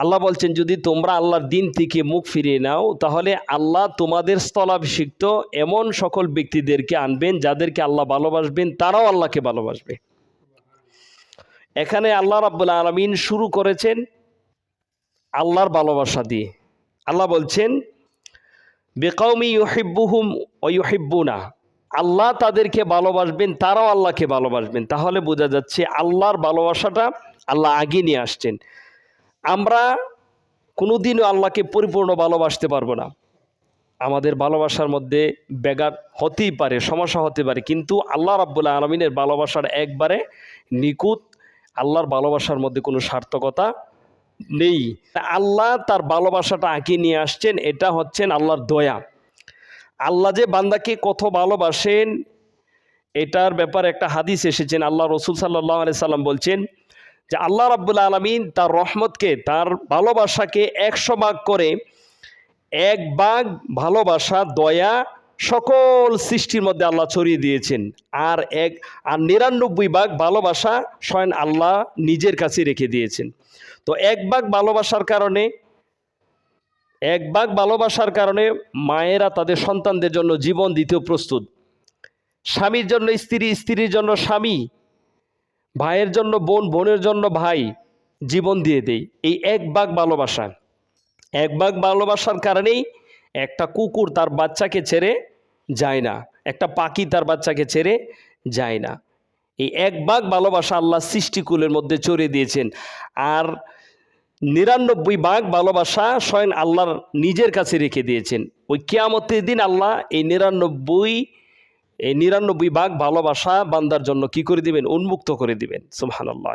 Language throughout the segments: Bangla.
আল্লাহ বলছেন, যদি তোমরা আল্লাহর দিন থেকে মুখ ফিরিয়ে নাও, তাহলে আল্লাহ তোমাদের স্থলাভিষিক্ত এমন সকল ব্যক্তিদেরকে আনবেন, যাদেরকে আল্লাহ ভালোবাসবেন, তারাও আল্লাহকে ভালোবাসবে। এখানে আল্লাহ রাব্বুল আলমিন শুরু করেছেন আল্লাহর ভালোবাসা দিয়ে। আল্লাহ বলছেন বেকাউমি ইউহিব্বুহুম ও ইউহিব্বুনা। আল্লাহ তাদেরকে ভালোবাসবেন, তারাও আল্লাহকে ভালোবাসবেন। তাহলে বোঝা যাচ্ছে আল্লাহর ভালোবাসাটা আল্লাহ আগে নিয়ে আসছেন। আমরা কোনোদিনও আল্লাহকে পরিপূর্ণ ভালোবাসতে পারব না। আমাদের ভালোবাসার মধ্যে ব্যাঘাত হতেই পারে, সমস্যা হতে পারে। কিন্তু আল্লাহ রাব্বুল্লাহ আলমিনের ভালোবাসার একবারে নিকুত আল্লাহর ভালোবাসার মধ্যে কোনো সার্থকতা নেই। আল্লাহ তার ভালোবাসাটা আঁকিয়ে নিয়ে আসছেন, এটা হচ্ছেন আল্লাহর দয়া। আল্লাহ যে বান্দাকে কত ভালোবাসেন, এটার ব্যাপারে একটা হাদিস এসেছেন। আল্লাহ রসুল সাল্লাহ আলি সাল্লাম বলছেন যে আল্লাহ রাব্বুল আলমিন তার রহমতকে, তার ভালোবাসাকে একশো ভাগ করে এক ভাগ ভালোবাসা, দয়া সকল সৃষ্টির মধ্যে আল্লাহ ছড়িয়ে দিয়েছেন। আর এক, আর নিরানব্বই ভাগ ভালোবাসা স্বয়ং আল্লাহ নিজের কাছে রেখে দিয়েছেন। তো এক ভাগ ভালোবাসার কারণে, এক ভাগ ভালোবাসার কারণে মায়েরা তাদের সন্তানদের জন্য জীবন দিতেও প্রস্তুত। স্বামীর জন্য, স্ত্রী, স্ত্রীর জন্য স্বামী ভাইয়ের জন্য বোন, বোনের জন্য ভাই জীবন দিয়ে দেই। এই এক ভাগ ভালোবাসা এক ভাগ ভালোবাসার কারণেই একটা কুকুর তার বাচ্চাকে ছেড়ে যায় না। একটা পাখি তার বাচ্চাকে ছেড়ে যায় না। এই এক ভাগ ভালোবাসা আল্লাহ সৃষ্টিকুলের মধ্যে চড়িয়ে দিয়েছেন। আর নিরানব্বই ভাগ ভালোবাসা স্বয়ং আল্লাহর নিজের কাছে রেখে দিয়েছেন। ওই কেয়ামতের দিন আল্লাহ এই নিরানব্বই এই নিরানব্বই ভাগ ভালোবাসা বান্দার জন্য কি করে দিবেন? উন্মুক্ত করে দিবেন। সুবহান আল্লাহ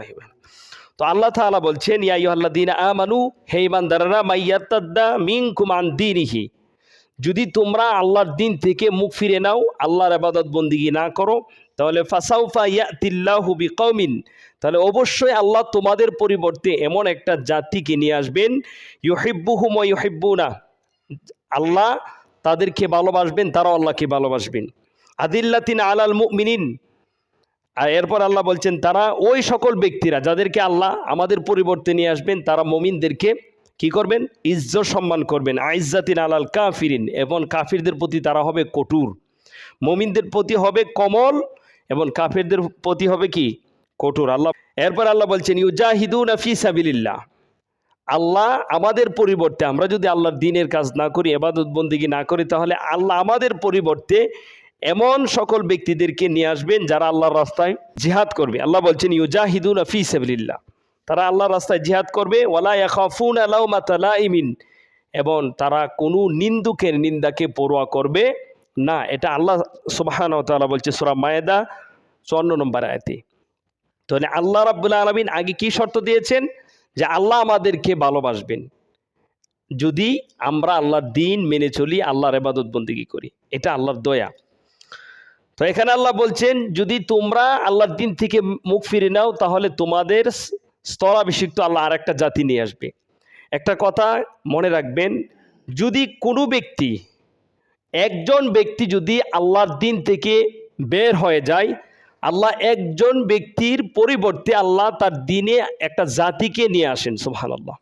তো আল্লাহ তাআলা বলছেন, ইয়া ইহাল্লাদিন আমানু, হে ইমানদারেরা মাইয়াত্তাদ্দা মিং কুমান দিনিহি। যদি তোমরা আল্লাহর দিন থেকে মুখ ফিরে নাও, আল্লাহর আবাদত বন্দিগি না করো, তাহলে ফাসাউফা ইয়াতিল্লাহু বিকৌমিন তাহলে অবশ্যই আল্লাহ তোমাদের পরিবর্তে এমন একটা জাতিকে নিয়ে আসবেন, ইউহিব্বুহুম ও ইউহিব্বুনা। আল্লাহ তাদেরকে ভালোবাসবেন, তারাও আল্লাহকে ভালোবাসবেন। আদিল্লাতিন আলাল মুমিনিন। আর এরপর আল্লাহ বলছেন, তারা ওই সকল ব্যক্তিরা যাদেরকে আল্লাহ আমাদের পরিবর্তে নিয়ে আসবেন, তারা মমিনদেরকে কি করবেন? ইজ্জত সম্মান করবেন। আইজাতিন আলাল কাফিরিন, এবং কাফিরদের প্রতি তারা হবে কঠোর। মমিনদের প্রতি হবে কমল, এবং কাফিরদের প্রতি হবে কি? কঠোর। আল্লাহ, এরপর আল্লাহ বলছেন, ইউজাহিদুন ফি সাবিলিল্লাহ। আল্লাহ আমাদের পরিবর্তে, আমরা যদি আল্লাহর দিনের কাজ না করি এবাদত বন্দিগি না করি, তাহলে আল্লাহ আমাদের পরিবর্তে এমন সকল ব্যক্তিদেরকে নিয়ে আসবেন যারা আল্লাহর রাস্তায় জিহাদ করবে। আল্লাহ বলছেন, ইউজাহিদুন আফি সাবিলিল্লাহ। তারা আল্লাহর রাস্তায় জিহাদ করবে। ওয়ালা ইয়াখাফুন আলাউমাতালা ইমিন এবং তারা কোনো নিন্দুকের নিন্দাকে পড়োয়া করবে না। এটা আল্লাহ সুবাহান তাআলা বলছে সুরা মায়েদা, চুয়ান্ন নম্বর আয়তে। তাহলে আল্লাহ রাব্বুল আলমিন আগে কি শর্ত দিয়েছেন? যে আল্লাহ আমাদেরকে ভালোবাসবেন। যদি আমরা আল্লাহর দিন মেনে চলি, আল্লাহর এবাদত বন্দিগি করি। এটা আল্লাহর দয়া। তো এখানে আল্লাহ বলছেন, যদি তোমরা আল্লাহর দিন থেকে মুখ ফিরে নাও, তাহলে তোমাদের স্তরাভিষিক্ত আল্লাহ আর একটা জাতি নিয়ে আসবে। একটা কথা মনে রাখবেন, যদি কোনো ব্যক্তি, একজন ব্যক্তি যদি আল্লাহর দিন থেকে বের হয়ে যায়, আল্লাহ একজন ব্যক্তির পরিবর্তে আল্লাহ তার দিনে একটা জাতিকে নিয়ে আসেন সুহান আল্লাহ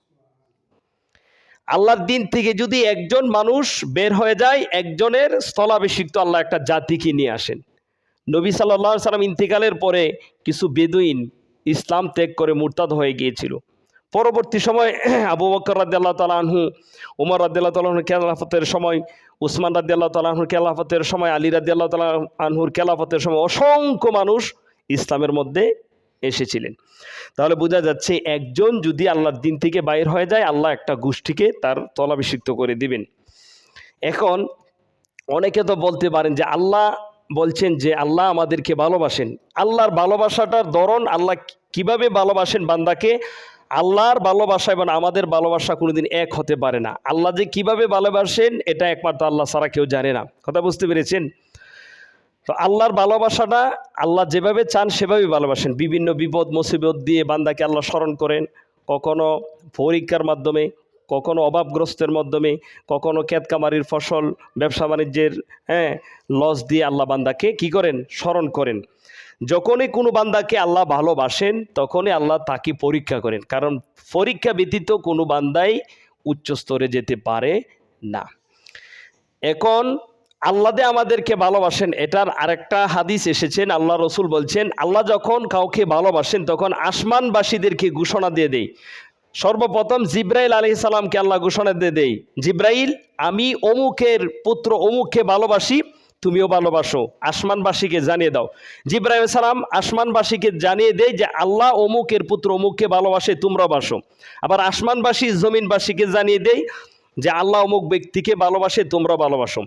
আল্লাহর দিন থেকে যদি একজন মানুষ বের হয়ে যায়, একজনের স্থলাভিষিক্ত আল্লাহ একটা জাতিকে নিয়ে আসেন। নবী সাল্লাহ সাল্লাম ইন্তিকালের পরে কিছু বেদুইন ইসলাম ত্যাগ করে মুরতাদ হয়ে গিয়েছিল। পরবর্তী সময় আবু বকর রাদ্দাল্লাহ তালাহু উমর রাদ্দাল্লাহ তালাহুর খেলাফতের সময়, উসমান রাদ্দাল্লাহ তালাহুর খেলাফতের সময়, আলী রাদ্দাল্লাহ তালা আনহুর খেলাফতের সময় অসংখ্য মানুষ ইসলামের মধ্যে এসেছিলেন। তাহলে বোঝা যাচ্ছে একজন যদি আল্লাহর দিন থেকে বাইর হয়ে যায়, আল্লাহ একটা গোষ্ঠীকে তার তলাভিষিক্ত করে দিবেন। এখন অনেকে তো বলতে পারেন যে আল্লাহ বলছেন যে আল্লাহ আমাদেরকে ভালোবাসেন। আল্লাহর ভালোবাসাটার ধরন আল্লাহ কীভাবে ভালোবাসেন বান্দাকে? আল্লাহর ভালোবাসা এবং আমাদের ভালোবাসা কোনোদিন এক হতে পারে না। আল্লাহ যে কীভাবে ভালোবাসেন, এটা একমাত্র আল্লাহ ছাড়া কেউ জানে না। কথা বুঝতে পেরেছেন? তো আল্লাহর ভালোবাসাটা আল্লাহ যেভাবে চান সেভাবেই ভালোবাসেন। বিভিন্ন বিপদ, মুসিবত দিয়ে বান্দাকে আল্লাহ স্মরণ করেন। কখনো পরীক্ষার মাধ্যমে, কখনো অভাবগ্রস্তের মাধ্যমে, কখনো কেতকামারির ফসল, ব্যবসা বাণিজ্যের হ্যাঁ লস দিয়ে আল্লাহ বান্দাকে কি করেন? স্মরণ করেন। যখনই কোনো বান্দাকে আল্লাহ ভালোবাসেন, তখনই আল্লাহ তাকে পরীক্ষা করেন। কারণ পরীক্ষা ব্যতীত কোনো বান্দাই উচ্চ স্তরে যেতে পারে না। এখন আল্লাহ আমাদেরকে ভালোবাসেন। এটার আরেকটা হাদিস এসেছেন, আল্লাহ রসুল বলছেন, আল্লাহ যখন কাউকে ভালোবাসেন, তখন আসমানবাসীদেরকে ঘোষণা দিয়ে দেয় সর্বপ্রথম জিব্রাইল আলি সালামকে আল্লাহ ঘোষণা দিয়ে দেয় জিব্রাইল, আমি অমুকের পুত্র অমুককে ভালোবাসি, তুমিও ভালোবাসো। আসমানবাসীকে জানিয়ে দাও। জিব্রাহিম সালাম আসমানবাসীকে জানিয়ে দেয় যে, আল্লাহ অমুকের পুত্র অমুককে ভালোবাসে তোমরা বাসো আবার আসমানবাসী জমিনবাসীকে জানিয়ে দেয় যে আল্লাহ অমুক ব্যক্তিকে ভালোবাসে তোমরা ভালোবাসো।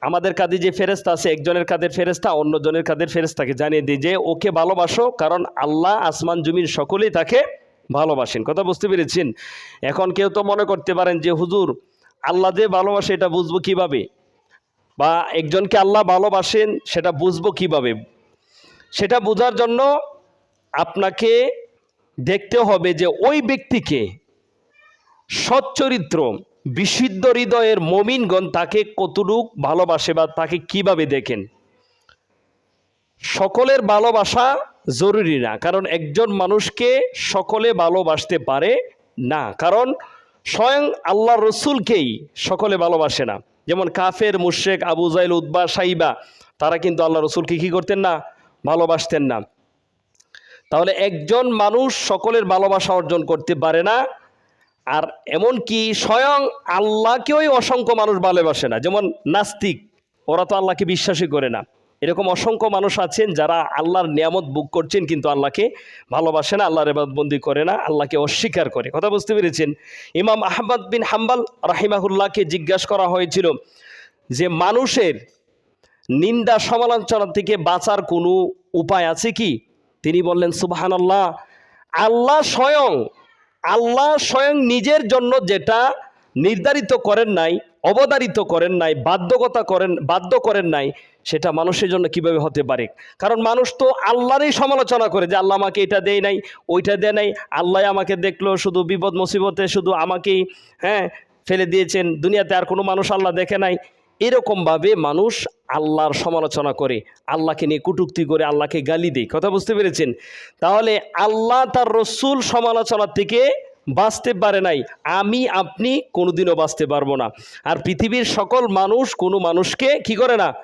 আমাদের কাঁধে যে ফেরেস্তা আছে, একজনের কাঁধের ফেরেস্তা অন্যজনের কাঁধের ফেরেস্তাকে জানিয়ে দিই যে, ওকে ভালোবাসো, কারণ আল্লাহ আসমান, জমিন সকলেই তাকে ভালোবাসেন। কথা বুঝতে পেরেছেন? এখন কেউ তো মনে করতে পারেন যে, হুজুর, আল্লাহ যে ভালোবাসে, এটা বুঝব কীভাবে? বা একজনকে আল্লাহ ভালোবাসেন, সেটা বুঝব কীভাবে? সেটা বোঝার জন্য আপনাকে দেখতে হবে যে, ওই ব্যক্তিকে সচ্চরিত্র বিশুদ্ধ হৃদয়ের মমিনগণ তাকে কতটুক ভালোবাসে বা তাকে কীভাবে দেখেন? সকলের ভালোবাসা জরুরি না, কারণ একজন মানুষকে সকলে ভালোবাসতে পারে না, কারণ স্বয়ং আল্লাহ রসুলকেই সকলে ভালোবাসে না। যেমন কাফের মুশেক আবু জাইল উদ্বা সাইবা, তারা কিন্তু আল্লাহ রসুলকে কী করতেন না? ভালোবাসতেন না। তাহলে একজন মানুষ সকলের ভালোবাসা অর্জন করতে পারে না আর এমনকি স্বয়ং আল্লাহকেই অসংখ্য মানুষ ভালোবাসে না, যেমন নাস্তিক। ওরা তো আল্লাহকে বিশ্বাসই করে না। এরকম অসংখ্য মানুষ আছেন যারা আল্লাহর নিয়ামত বুক করছেন কিন্তু আল্লাহকে ভালোবাসে না, আল্লাহর এবাদবন্দি করে না, আল্লাহকে অস্বীকার করে। কথা বুঝতে পেরেছেন? ইমাম আহমদ বিন হাম্বাল রাহিমাহুল্লাহকে জিজ্ঞাসা করা হয়েছিল যে, মানুষের নিন্দা সমালোচনা থেকে বাঁচার কোনো উপায় আছে কি? তিনি বললেন সুবাহান আল্লাহ আল্লাহ স্বয়ং আল্লাহ স্বয়ং নিজের জন্য যেটা নির্ধারিত করেন নাই, অবধারিত করেন নাই বাধ্যকতা করেন, বাধ্য করেন নাই, সেটা মানুষের জন্য কীভাবে হতে পারে? কারণ মানুষ তো আল্লাহরই সমালোচনা করে যে আল্লাহ আমাকে এটা দেয় নাই, ওইটা দেয় নাই, আল্লাহ আমাকে দেখল শুধু বিপদ মুসিবতে শুধু আমাকেই হ্যাঁ ফেলে দিয়েছেন, দুনিয়াতে আর কোনো মানুষ আল্লাহ দেখে নাই। এরকমভাবে মানুষ আল্লাহর সমালোচনা করে, আল্লাহকে নিয়ে কুটুক্তি করে, আল্লাহকে গালি দেয়। কথা বুঝতে পেরেছেন? তাহলে আল্লাহ তার রসুল সমালোচনা থেকে বাঁচতে পারে নাই। আমি, আপনি কোনোদিনও বাঁচতে পারব না। আর পৃথিবীর সকল মানুষ কোনো মানুষকে কি করে না?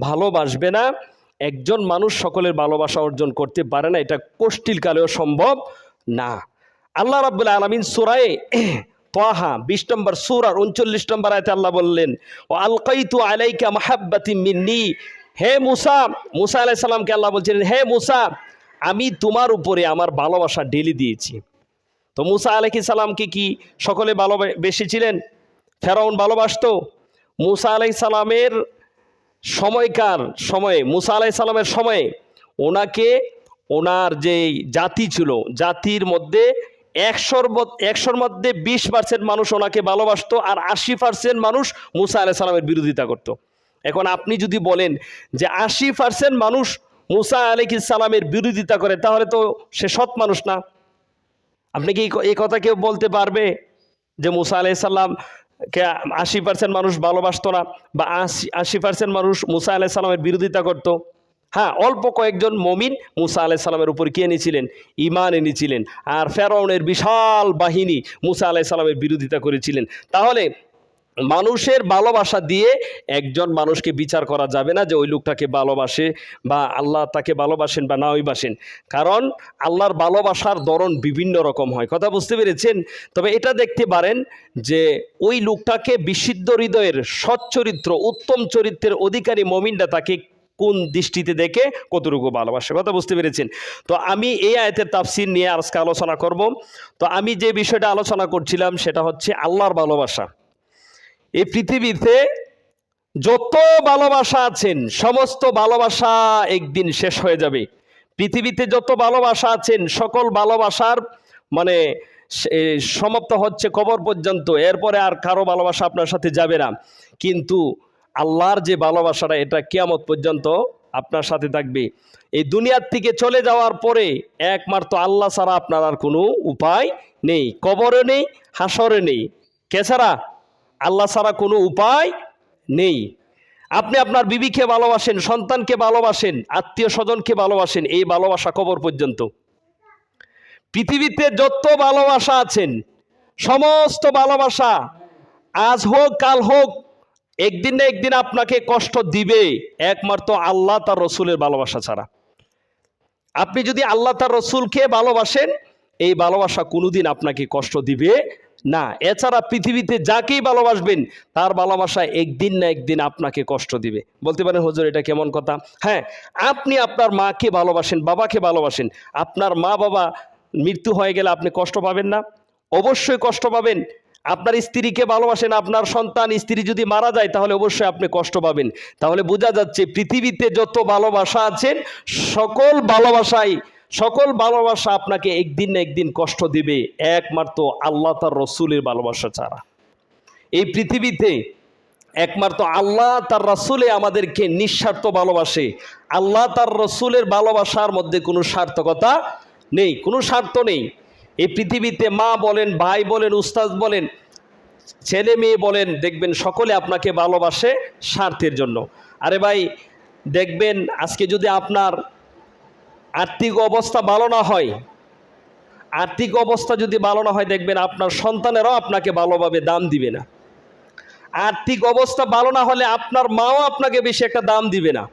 ভালোবাসবে না। একজন মানুষ সকলের ভালোবাসা অর্জন করতে পারে না। এটা কোষ্টিল কালেও সম্ভব না। আল্লাহ রাবুল্লাহ আলমিন সুরায়ে তাহা, বিশ নম্বর সুরার উনচল্লিশ নম্বর আয়তে আল্লাহ বললেন ও আলকাইতু আলাইকা মাহাব্বাতি মিন্নি। হে মুসা মুসা আলাই সাল্লামকে আল্লাহ বলছিলেন হে মুসা, আমি তোমার উপরে আমার ভালোবাসা ডেলি দিয়েছি। তো মুসা আলাইহি সালামকে কি সকলে ভালোবেসেছিলেন? ফেরাউন ভালোবাসতো? মুসা আলাই সালামের সময়কার সময়ে, মুসা আলাই সালামের সময়ে ওনাকে, ওনার যে জাতি ছিল, জাতির মধ্যে একশোর একশোর মধ্যে বিশ পার্সেন্ট মানুষ ওনাকে ভালোবাসতো আর আশি পার্সেন্ট মানুষ মুসা আলাই সালামের বিরোধিতা করত। এখন আপনি যদি বলেন যে আশি পার্সেন্ট মানুষ মুসা আলাইহিস সালামের বিরোধিতা করে, তাহলে তো সে সৎ মানুষ না আপনি কি এই ক- এই কথা কেউ বলতে পারবে যে মুসা আলাইসাল্লাম কে আশি পার্সেন্ট মানুষ ভালোবাসতো না বা আশি আশি পার্সেন্ট মানুষ মুসা আলাইসাল্লামের বিরোধিতা করত হ্যাঁ অল্প কয়েকজন মমিন মুসা আলাহ আলাইসাল্লামের উপর কি এনেছিলেন? ইমান এনেছিলেন। আর ফেরাউনের বিশাল বাহিনী মুসা আলাইসাল্লামের বিরোধিতা করেছিলেন। তাহলে মানুষের ভালোবাসা দিয়ে একজন মানুষকে বিচার করা যাবে না যে ওই লোকটাকে ভালোবাসে বা আল্লাহ তাকে ভালোবাসেন বা নাওই বাসেন কারণ আল্লাহর ভালোবাসার ধরন বিভিন্ন রকম হয়। কথা বুঝতে পেরেছেন? তবে এটা দেখতে পারেন যে ওই লোকটাকে বিশুদ্ধ হৃদয়ের সচ্চরিত্র, উত্তম চরিত্রের অধিকারী মমিনটা তাকে কোন দৃষ্টিতে দেখে কতটুকু ভালোবাসে? কথা বুঝতে পেরেছেন? তো আমি এই আয়তের তাফসির নিয়ে আজকে আলোচনা করব। তো আমি যে বিষয়টা আলোচনা করছিলাম সেটা হচ্ছে আল্লাহর ভালোবাসা। এই পৃথিবীতে যত ভালোবাসা আছেন, সমস্ত ভালোবাসা একদিন শেষ হয়ে যাবে। পৃথিবীতে যত ভালোবাসা আছেন, সকল ভালোবাসার মানে সমাপ্ত হচ্ছে কবর পর্যন্ত। এরপরে আর কারও ভালোবাসা আপনার সাথে যাবে না। কিন্তু আল্লাহর যে ভালোবাসাটা, এটা কিয়ামত পর্যন্ত আপনার সাথে থাকবে। এই দুনিয়ার থেকে চলে যাওয়ার পরে একমাত্র আল্লাহ ছাড়া আপনার আর কোনো উপায় নেই। কবরে নেই হাসরে নেই। কে ছাড়া আল্লাহ ছাড়া কোনো উপায় নেই। আপনি আপনার বিবিকে ভালোবাসেন, সন্তানকে ভালোবাসেন আত্মীয় স্বজনকে ভালোবাসেন, এই ভালোবাসা কবর পর্যন্ত। পৃথিবীতে যত ভালোবাসা আছেন, সমস্ত ভালোবাসা আজ হোক, কাল হোক একদিন না একদিন আপনাকে কষ্ট দিবে। একমাত্র আল্লাহ তার রসুলের ভালোবাসা ছাড়া। আপনি যদি আল্লাহ তার রসুলকে ভালোবাসেন, এই ভালোবাসা কোনোদিন আপনাকে কষ্ট দিবে না। এছাড়া পৃথিবীতে যাকেই ভালোবাসবেন, তার ভালোবাসা একদিন না একদিন আপনাকে কষ্ট দিবে। বলতে পারেন, হুজুর, এটা কেমন কথা? হ্যাঁ আপনি আপনার মাকে ভালোবাসেন, বাবাকে ভালোবাসেন। আপনার মা বাবা মৃত্যু হয়ে গেলে আপনি কষ্ট পাবেন না। অবশ্যই কষ্ট পাবেন। আপনার স্ত্রীকে ভালোবাসেন, আপনার সন্তান, স্ত্রী যদি মারা যায়, তাহলে অবশ্যই আপনি কষ্ট পাবেন। তাহলে বোঝা যাচ্ছে পৃথিবীতে যত ভালোবাসা আছেন, সকল ভালোবাসাই, সকল ভালোবাসা আপনাকে একদিন না একদিন কষ্ট দিবে। একমাত্র আল্লাহ তার রসুলের ভালোবাসা ছাড়া। এই পৃথিবীতে একমাত্র আল্লাহ তার রসুলে আমাদেরকে নিঃস্বার্থ ভালোবাসে। আল্লাহ তার রসুলের ভালোবাসার মধ্যে কোনো স্বার্থকতা নেই, কোনো স্বার্থ নেই। এই পৃথিবীতে মা বলেন, ভাই বলেন, উস্তাদ বলেন, ছেলে মেয়ে বলেন, দেখবেন সকলে আপনাকে ভালোবাসে স্বার্থের জন্য। আরে ভাই, দেখবেন আজকে যদি আপনার আর্থিক অবস্থা ভালো না হয়, আর্থিক অবস্থা যদি ভালো না হয়, দেখবেন আপনার সন্তানেরাও আপনাকে ভালোভাবে দাম দিবে না। আর্থিক অবস্থা ভালো না হলে আপনার মাও আপনাকে বেশি একটা দাম দিবে না।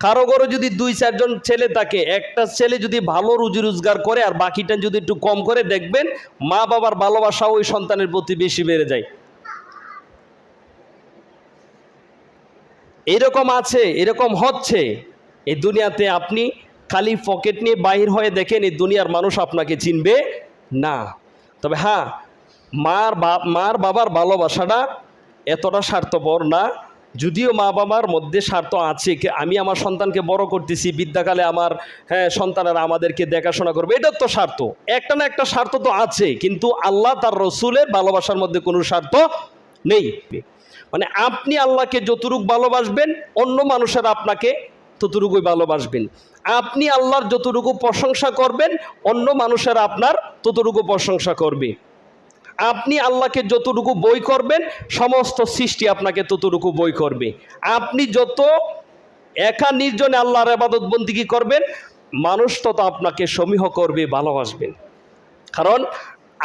কারও ঘরে যদি দুই, চারজন ছেলে থাকে, একটা ছেলে যদি ভালো রুজি রোজগার করে আর বাকিটা যদি একটু কম করে, দেখবেন মা বাবার ভালোবাসা ওই সন্তানের প্রতি বেশি বেড়ে যায়। এরকম আছে, এরকম হচ্ছে। এই দুনিয়াতে আপনি খালি পকেট নিয়ে বাহির হয়ে দেখেন এই দুনিয়ার মানুষ আপনাকে চিনবে না। তবে হ্যাঁ মার মার বাবার ভালোবাসাটা এতটা স্বার্থপর না। যদিও মা বাবার মধ্যে স্বার্থ আছে আমি আমার সন্তানকে বড় করতেছি, বিদ্যাকালে আমার হ্যাঁ সন্তানেরা আমাদেরকে দেখাশোনা করবে, এটার তো স্বার্থ। একটা না একটা স্বার্থ তো আছে, কিন্তু আল্লাহ তার রসুলের ভালোবাসার মধ্যে কোনো স্বার্থ নেই। মানে আপনি আল্লাহকে যতটুকু ভালোবাসবেন, অন্য মানুষের আপনাকে ততটুকুই ভালোবাসবেন। আপনি আল্লাহর যতটুকু প্রশংসা করবেন, অন্য মানুষেরা আপনার ততটুকু প্রশংসা করবে। আপনি আল্লাহকে যতটুকু বই করবেন, সমস্ত সৃষ্টি আপনাকে ততটুকু বই করবে। আপনি যত একা নির্জনে আল্লাহর আবাদত বন্দিগি করবেন, মানুষ তত আপনাকে সমীহ করবে ভালোবাসবেন কারণ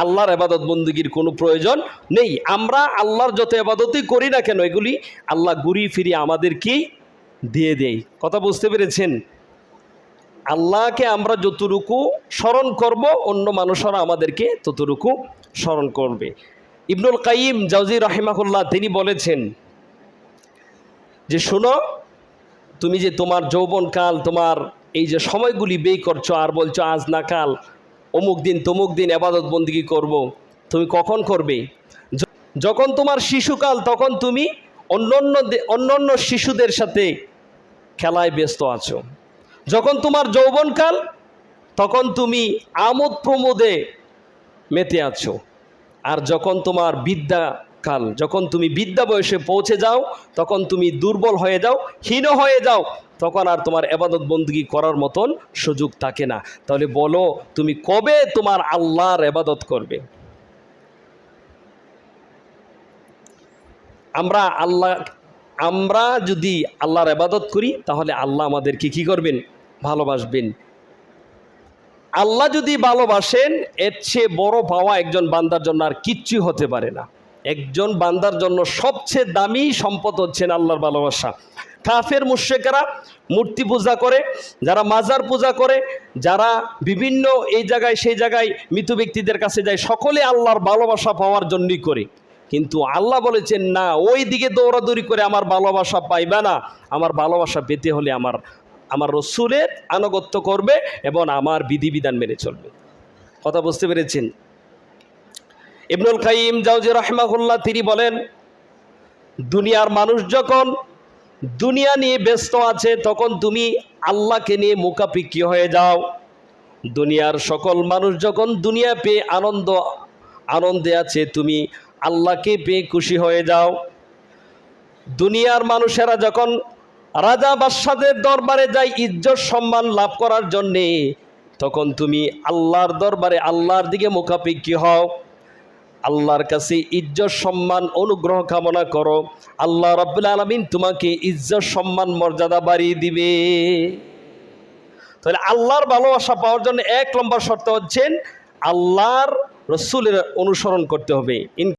আল্লাহর আবাদত বন্দুগির কোনো প্রয়োজন নেই। আমরা আল্লাহর যত আবাদতই করি না কেন, এগুলি আল্লাহ ঘুরিয়ে ফিরিয়ে আমাদেরকেই দিয়ে দেয়। কথা বুঝতে পেরেছেন? আল্লাহকে আমরা যতটুকু স্মরণ করব, অন্য মানুষরা আমাদেরকে ততটুকু স্মরণ করবে ইবনুল কাইম জাউজি রাহিমাহুল্লাহ তিনি বলেছেন যে, শোনো, তুমি যে তোমার যৌবনকাল, তোমার এই যে সময়গুলি ব্যয় করছ আর বলছো, আজ না কাল, অমুক দিন তমুক দিন আবাদত বন্দিগি করব। তুমি কখন করবে যখন তোমার শিশুকাল, তখন তুমি অন্যান্য দে- অন্যান্য শিশুদের সাথে খেলায় ব্যস্ত আছো যখন তোমার যৌবনকাল, তখন তুমি আমোদ প্রমোদে মেতে আছো। আর যখন তোমার বিদ্যাকাল যখন তুমি বিদ্যা বয়সে পৌঁছে যাও, তখন তুমি দুর্বল হয়ে যাও, হীন হয়ে যাও, তখন আর তোমার এবাদত বন্দী করার মতন সুযোগ থাকে না। তাহলে বলো, তুমি কবে তোমার আল্লাহর এবাদত করবে? আমরা আল্লাহ, আমরা যদি আল্লাহর এবাদত করি, তাহলে আল্লাহ আমাদেরকে কি করবেন? ভালোবাসবেন। আল্লাহ যদি ভালোবাসেন, এর চেয়ে বড় পাওয়া একজন বান্দার জন্য আর কিচ্ছু হতে পারে না। একজন বান্দার জন্য সবচেয়ে দামি সম্পদ হচ্ছেন আল্লাহর ভালোবাসা। কাফের মুশ্রেকেরা মূর্তি পূজা করে, যারা মাজার পূজা করে, যারা বিভিন্ন এই জায়গায় সেই জায়গায় মৃত ব্যক্তিদের কাছে যায়, সকলে আল্লাহর ভালোবাসা পাওয়ার জন্যই করে। কিন্তু আল্লাহ বলেছেন, না ওই দিকে দৌড়াদৌড়ি করে আমার ভালোবাসা পাইবে না। আমার ভালোবাসা পেতে হলে আমার আমার রসুলের আনুগত্য করবে এবং আমার বিধিবিধান মেনে চলবে। কথা বুঝতে পেরেছেন? ইবনুল কাইম জাউজি রহমাহুল্লাহ তিনি বলেন, দুনিয়ার মানুষ যখন দুনিয়া নিয়ে ব্যস্ত আছে, তখন তুমি আল্লাহকে নিয়ে মুখাপিকি হয়ে যাও। দুনিয়ার সকল মানুষ যখন দুনিয়া পেয়ে আনন্দ, আনন্দে আছে, তুমি আল্লাহকে পেয়ে খুশি হয়ে যাও। দুনিয়ার মানুষেরা যখন রাজা বাদশাদের দরবারে যায় ইজ্জত সম্মান লাভ করার জন্যে, তখন তুমি আল্লাহর দরবারে আল্লাহর দিকে মুখাপেক্ষি হও। আল্লাহর কাছে ইজ্জত সম্মান অনুগ্রহ কামনা করো। আল্লাহ রব্বুল আলমিন তোমাকে ইজ্জত সম্মান মর্যাদা বাড়িয়ে দিবে। তাহলে আল্লাহর ভালোবাসা পাওয়ার জন্য এক নম্বর শর্ত হচ্ছেন আল্লাহর রসুলের অনুসরণ করতে হবে।